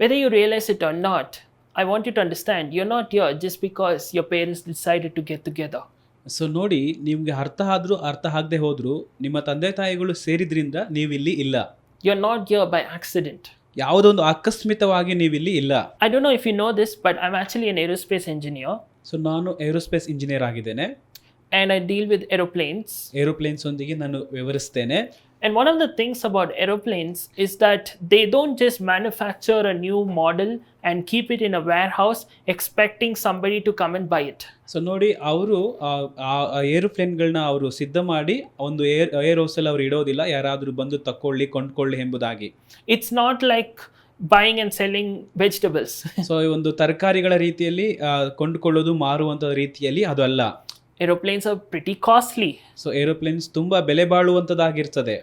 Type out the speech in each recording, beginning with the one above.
Whether you realize it or not, I want you to understand you're not here just because your parents decided to get together. So ನೋಡಿ ನಿಮ್ಗೆ ಅರ್ಥ ಆದ್ರೂ ಅರ್ಥ ಆಗದೆ ಹೋದ್ರು ನಿಮ್ಮ ತಂದೆ ತಾಯಿಗಳು ಸೇರಿದ್ರಿಂದ ನೀವಿಲ್ಲಿ ಇಲ್ಲ You're not here by accident. ಯಾವುದೊಂದು ಆಕಸ್ಮಿತವಾಗಿ ನೀವಿಲ್ಲಿ ಇಲ್ಲ I don't know if you know this, but I'm actually an aerospace engineer so ನಾನು ಏರೋಸ್ಪೇಸ್ ಇಂಜಿನಿಯರ್ ಆಗಿದ್ದೇನೆ and I deal with aeroplanes. Aeroplanes ಒಂದಿಗೆ ನಾನು ವಿವರಿಸ್ತೇನೆ And one of the things about aeroplanes is that they don't just manufacture a new model and keep it in a warehouse expecting somebody to come and buy it. So ನೋಡಿ ಅವರು ಆ ಏರೋಪ್ಲೇನ್ಗಳನ್ನ ಅವರು ಸಿದ್ಧ ಮಾಡಿ ಒಂದು ಏರ್ ಏರ್ ಹೌಸಲ್ಲಿ ಅವರು ಇಡೋದಿಲ್ಲ ಯಾರಾದರೂ ಬಂದು ತಕ್ಕೊಳ್ಳಿ ಕೊಂಡ್ಕೊಳ್ಳಿ ಎಂಬುದಾಗಿ It's not like buying and selling vegetables. So ಈ ಒಂದು ತರಕಾರಿಗಳ ರೀತಿಯಲ್ಲಿ ಆ, ಕೊಂಡುಕೊಳ್ಳೋದು ಮಾರುವಂಥ ರೀತಿಯಲ್ಲಿ ಅದು ಅಲ್ಲ aeroplanes are pretty costly so aeroplanes ತುಂಬ ಬೆಲೆ ಬಾಳುವಂಥದ್ದಾಗಿರ್ತದೆ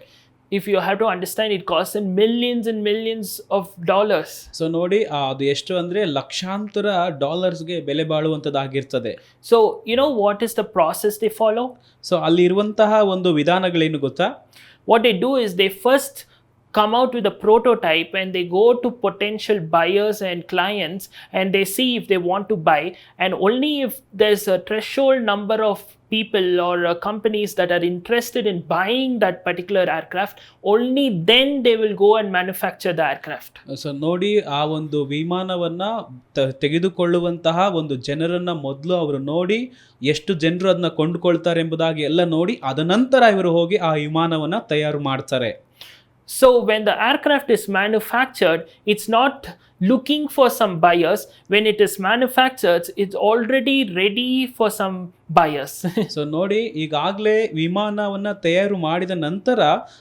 if you have to understand it cost in millions in millions of dollars so ನೋಡಿ ಅದು ಎಷ್ಟು ಅಂದರೆ ಲಕ್ಷಾಂತರ ಡಾಲರ್ಸ್ಗೆ ಬೆಲೆ ಬಾಳುವಂಥದ್ದಾಗಿರ್ತದೆ so you know what is the process they follow so ಅಲ್ಲಿರುವಂತಹ ಒಂದು ವಿಧಾನಗಳೇನು ಗೊತ್ತಾ? What I do is they first come out with a prototype and they go to potential buyers and clients and they see if they want to buy and only if there's a threshold number of people or uh, companies that are interested in buying that particular aircraft only then they will go and manufacture the aircraft so ನೋಡಿ ಆ ಒಂದು ವಿಮಾನವನ್ನ ತ- ತೆಗೆದುಕೊಳ್ಳುವಂತಹ ಒಂದು ಜನರನ್ನ ಮೊದಲು ಅವರು ನೋಡಿ ಎಷ್ಟು ಜನರು ಅದನ್ನ ಕೊಂಡುಕೊಳ್ತಾರೆ ಎಂಬುದಾಗಿ ಎಲ್ಲ ನೋಡಿ ಅದನಂತರ ಇವರು ಹೋಗಿ ಆ ವಿಮಾನವನ್ನ ತಯಾರು ಮಾಡ್ತಾರೆ So when the aircraft is manufactured, it's not looking for some buyers. When it is manufactured, it's already ready for some buyers. So ನೋಡಿ ಈಗಾಗಲೇ ವಿಮಾನವನ್ನು ತಯಾರು ಮಾಡಿದ ನಂತರ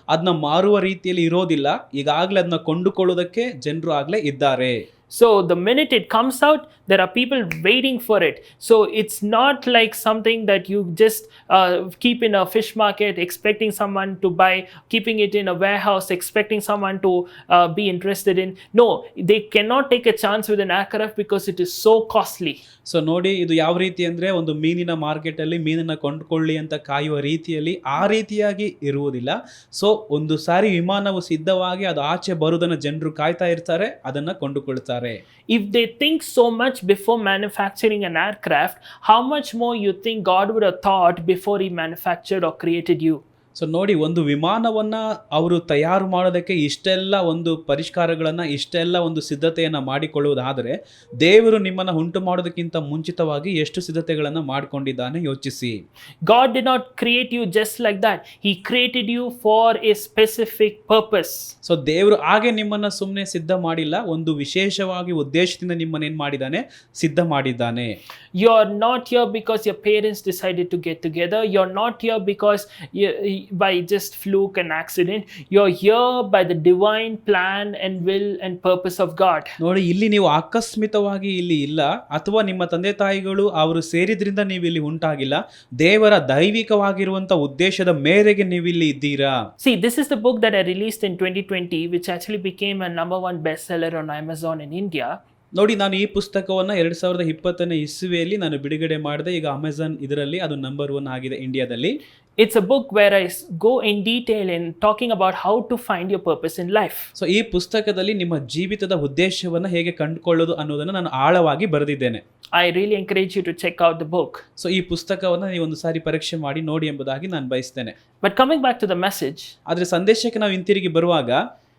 ಅದನ್ನ ಮಾರುವ ರೀತಿಯಲ್ಲಿ ಇರೋದಿಲ್ಲ ಈಗಾಗಲೇ ಅದನ್ನ ಕೊಂಡುಕೊಳ್ಳೋದಕ್ಕೆ ಜನರು ಆಗಲೇ ಇದ್ದಾರೆ so the minute it comes out, there are people waiting for it. So it's not like something that you just uh, keep in a fish market expecting someone to buy, keeping it in a warehouse expecting someone to uh, be interested in. No, they cannot take a chance with an aircraft because it is so costly. So ನೋಡಿ ಇದು ಯಾವ ರೀತಿ ಅಂದ್ರೆ ಒಂದು ಮೀನಿನ market ಅಲ್ಲಿ ಮೀನನ್ನ ಕೊಂಡುಕೊಳ್ಳಿ ಅಂತ ಕಾಯುವ ರೀತಿಯಲ್ಲಿ ಆ ರೀತಿಯಾಗಿ ಇರುವುದಿಲ್ಲ ಸೊ ಒಂದು ಸಾರಿ ವಿಮಾನವು ಸಿದ್ಧವಾಗಿ ಅದು ಆಚೆ barudana ಜನರು ಕಾಯ್ತಾ ಇರ್ತಾರೆ adanna ಕೊಂಡುಕೊಳ್ತಾರೆ ಮಾಡ್ತಾರೆ if they think so much before manufacturing an aircraft how much more you think God would a thought before he manufactured or created you so ನೋಡಿ ಒಂದು ವಿಮಾನವನ್ನ ಅವರು ತಯಾರು ಮಾಡೋದಕ್ಕೆ ಇಷ್ಟೆಲ್ಲ ಒಂದು ಪರಿಷ್ಕಾರಗಳನ್ನು ಇಷ್ಟೆಲ್ಲ ಒಂದು ಸಿದ್ಧತೆಯನ್ನು ಮಾಡಿಕೊಳ್ಳುವುದಾದರೆ ದೇವರು ನಿಮ್ಮನ್ನು ಉಂಟು ಮಾಡೋದಕ್ಕಿಂತ ಮುಂಚಿತವಾಗಿ ಎಷ್ಟು ಸಿದ್ಧತೆಗಳನ್ನು ಮಾಡಿಕೊಂಡಿದ್ದಾನೆ ಯೋಚಿಸಿ. God did not create you just like that he created you for a specific purpose so ದೇವರು ಹಾಗೆ ನಿಮ್ಮನ್ನು ಸುಮ್ಮನೆ ಸಿದ್ಧ ಮಾಡಿಲ್ಲ ಒಂದು ವಿಶೇಷವಾಗಿ ಉದ್ದೇಶದಿಂದ ನಿಮ್ಮನ್ನು ಏನು ಮಾಡಿದ್ದಾನೆ? ಸಿದ್ಧ ಮಾಡಿದ್ದಾನೆ. You are not your because your parents decided to get together you are not your you, by just fluke and accident. You're here by the divine plan and will and purpose of God. ನೋಡಿ ಇಲ್ಲಿ ನೀವು ಆಕಸ್ಮಿತವಾಗಿ ಇಲ್ಲಿ ಇಲ್ಲ ಅಥವಾ ನಿಮ್ಮ ತಂದೆ ತಾಯಿಗಳು ಅವರು ಸೇರಿದ್ರಿಂದ ನೀವು ಇಲ್ಲಿ ಉಂಟಾಗಿಲ್ಲ ದೇವರ ದೈವಿಕವಾಗಿರುವಂತ ಉದ್ದೇಶದ ಮೇರೆಗೆ ನೀವು ಇಲ್ಲಿ ಇದ್ದೀರಾ See, this is the book that I released in 2020, which actually became a number one bestseller on Amazon in India. ನೋಡಿ ನಾನು ಈ ಪುಸ್ತಕವನ್ನು ಎರಡು ಸಾವಿರದ ಇಪ್ಪತ್ತನೇ ಇಸುವೆಯಲ್ಲಿ ನಾನು ಬಿಡುಗಡೆ ಮಾಡಿದೆ. ಈಗ ಅಮೆಝಾನ್ ಇದರಲ್ಲಿ ಅದು ನಂಬರ್ ಒನ್ ಆಗಿದೆ ಇಂಡಿಯಾದಲ್ಲಿ it's a book where I go in detail in talking about how to find find purpose in life life. So ಈ ಪುಸ್ತಕದಲ್ಲಿ ನಿಮ್ಮ ಜೀವಿತದ ಉದ್ದೇಶವನ್ನು ಹೇಗೆ ಕಂಡುಕೊಳ್ಳೋದು ಅನ್ನೋದನ್ನು ನಾನು ಆಳವಾಗಿ ಬರೆದಿದ್ದೇನೆ. I really encourage you to check out the book so ಈ ಪುಸ್ತಕವನ್ನು ನೀವು ಒಂದು ಸಾರಿ ಪರೀಕ್ಷೆ ಮಾಡಿ ನೋಡಿ ಎಂಬುದಾಗಿ ನಾನು ಬಯಸ್ತೇನೆ. But coming back to the message ಆದರೆ ಸಂದೇಶಕ್ಕೆ ನಾವು ಹಿಂತಿರುಗಿ ಬರುವಾಗ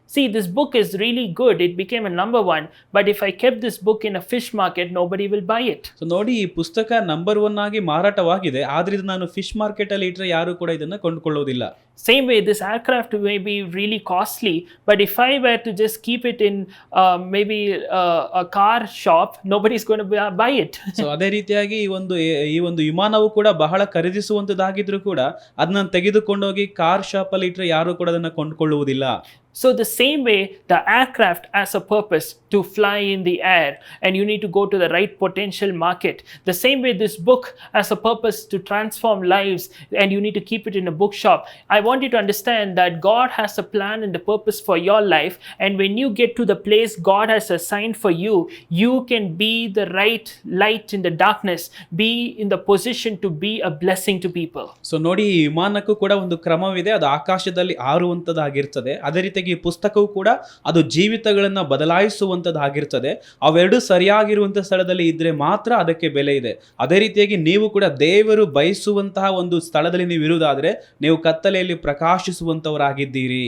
see, this book is really good. It became a number one. But if I kept this book in a fish market, nobody will buy it. ನೋಡಿ ಈ ಪುಸ್ತಕ number one ಆಗಿ ಮಾರಾಟವಾಗಿದೆ ಆದ್ರೆ ಇದು ನಾನು ಫಿಶ್ ಮಾರ್ಕೆಟ್ ಅಲ್ಲಿ ಇಟ್ಟರೆ ಯಾರು ಕೂಡ ಇದನ್ನ ಕೊಂಡುಕೊಳ್ಳೋದಿಲ್ಲ Same way, this aircraft may be really costly, but if I were to just keep it in uh, maybe uh, a car shop, nobody's going to buy it. So ಅದೇ ರೀತಿಯಾಗಿ ಈ ಒಂದು ಈ ಒಂದು ವಿಮಾನವು ಕೂಡ ಬಹಳ ಖರೀದಿಸುವಂತದ್ದಾಗಿದ್ರು ಕೂಡ ಅದನ್ನ ತೆಗೆದುಕೊಂಡೋಗಿ ಕಾರ್ ಶಾಪ್ ಅಲ್ಲಿ ಇಟ್ಟರೆ ಯಾರು ಕೂಡ ಅದನ್ನ ಕೊಂಡುಕೊಳ್ಳುವುದಿಲ್ಲ So, the same way, the aircraft has a purpose to fly in the air, and you need to go to the right potential market. The same way, this book has a purpose to transform lives, and you need to keep it in a bookshop. I want you to understand that God has a plan and a purpose for your life. And when you get to the place God has assigned for you, you can be the right light in the darkness, be in the position to be a blessing to people. So ನೋಡಿ ಈ ವಿಮಾನಕ್ಕೂ ಕೂಡ ಒಂದು ಕ್ರಮವಿದೆ ಅದು ಆಕಾಶದಲ್ಲಿ ಹಾರುವಂಥದ್ದಾಗಿರ್ತದೆ ಅದೇ ರೀತಿಯಾಗಿ ಈ ಪುಸ್ತಕವು ಕೂಡ ಅದು ಜೀವಿತಗಳನ್ನು ಬದಲಾಯಿಸುವಂಥದ್ದಾಗಿರ್ತದೆ ಅವೆರಡು ಸರಿಯಾಗಿರುವಂಥ ಸ್ಥಳದಲ್ಲಿ ಇದ್ದರೆ ಮಾತ್ರ ಅದಕ್ಕೆ ಬೆಲೆ ಇದೆ ಅದೇ ರೀತಿಯಾಗಿ ನೀವು ಕೂಡ ದೇವರು ಬಯಸುವಂತಹ ಒಂದು ಸ್ಥಳದಲ್ಲಿ ನೀವು ಇರುವುದಾದರೆ ನೀವು ಕತ್ತಲೆಯಲ್ಲಿ ಪ್ರಕಾಶಿಸುವಂಥವರಾಗಿದ್ದೀರಿ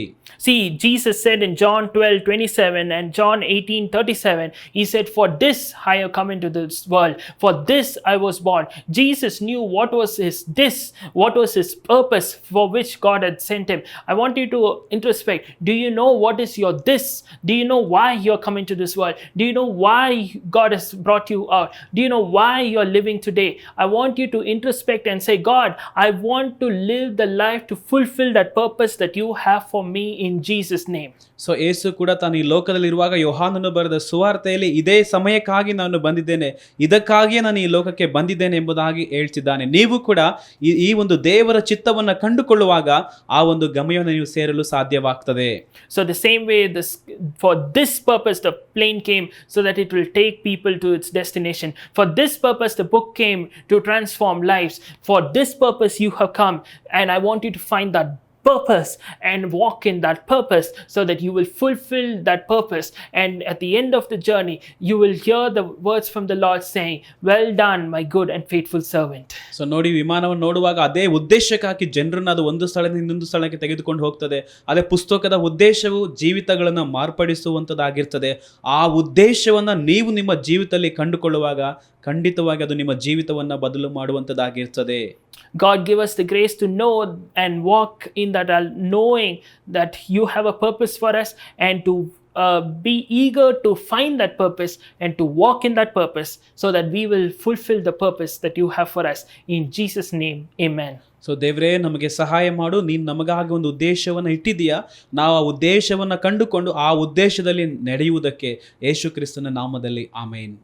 See, Jesus said in John 12 27 and John 18 37, He said, For this I have come into this world, for this I was born. Jesus knew what was His this, what was His purpose for which God had sent Him. I want you to introspect. Do you know what is your this? Do you know why you're coming to this world? Do you know why God has brought you out? Do you know why you're living today? I want you to introspect and say, God, I want to live the life to fulfill that purpose that you have for me in Jesus' name. So Yesu ಕೂಡ ತಾನು ಈ ಲೋಕದಲ್ಲಿರುವಾಗ ಯೋಹಾನನ್ನು ಬರೆದ ಸುವಾರ್ತೆಯಲ್ಲಿ ಇದೇ ಸಮಯಕ್ಕಾಗಿ ನಾನು ಬಂದಿದ್ದೇನೆ, ಇದಕ್ಕಾಗಿಯೇ ನಾನು ಈ ಲೋಕಕ್ಕೆ ಬಂದಿದ್ದೇನೆ ಎಂಬುದಾಗಿ ಹೇಳ್ತಿದ್ದಾನೆ. ನೀವು ಕೂಡ ಈ ಈ ಒಂದು ದೇವರ ಚಿತ್ತವನ್ನು ಕಂಡುಕೊಳ್ಳುವಾಗ ಆ ಒಂದು ಗಮ್ಯವನ್ನು ನೀವು ಸೇರಲು ಸಾಧ್ಯವಾಗ್ತದೆ. So the same way this for this purpose the plane came so that it will take people to its destination for this purpose the book came to transform life for this purpose you have come and I want you to find that purpose and walk in that purpose so that you will fulfill that purpose and at the end of the journey you will hear the words from the Lord saying well done my good and faithful servant. So ನೋಡಿ ವಿಮಾನವನ್ನು ನೋಡುವಾಗ ಅದೇ ಉದ್ದೇಶಕ್ಕಾಗಿ ಜನರನ್ನ ಅದು ಒಂದು ಸ್ಥಳದಿಂದ ಇನ್ನೊಂದು ಸ್ಥಳಕ್ಕೆ ತೆಗೆದುಕೊಂಡು ಹೋಗ್ತದೆ ಅದೇ ಪುಸ್ತಕದ ಉದ್ದೇಶವು ಜೀವಿತಗಳನ್ನು ಮಾರ್ಪಡಿಸುವಂಥದ್ದಾಗಿರ್ತದೆ ಆ ಉದ್ದೇಶವನ್ನು ನೀವು ನಿಮ್ಮ ಜೀವಿತದಲ್ಲಿ ಕಂಡುಕೊಳ್ಳುವಾಗ ಖಂಡಿತವಾಗಿ ಅದು ನಿಮ್ಮ ಜೀವಿತವನ್ನು ಬದಲು ಮಾಡುವಂಥದ್ದಾಗಿರ್ತದೆ God give us the grace to know and walk in that I'll knowing that you have a purpose for us and to uh, be eager to find that purpose and to walk in that purpose so that we will fulfill the purpose that you have for us. In Jesus' name, amen. So ದೇವರೇ ನಮಗೆ ಸಹಾಯ ಮಾಡು ನೀನು ನಮಗಾಗಿ ಒಂದು ಉದ್ದೇಶವನ್ನು ಇಟ್ಟಿದೀಯಾ ನಾವು ಆ ಉದ್ದೇಶವನ್ನು ಕಂಡುಕೊಂಡು ಆ ಉದ್ದೇಶದಲ್ಲಿ ನಡೆಯುವುದಕ್ಕೆ ಯೇಸು ಕ್ರಿಸ್ತನ ನಾಮದಲ್ಲಿ ಆಮೇನ್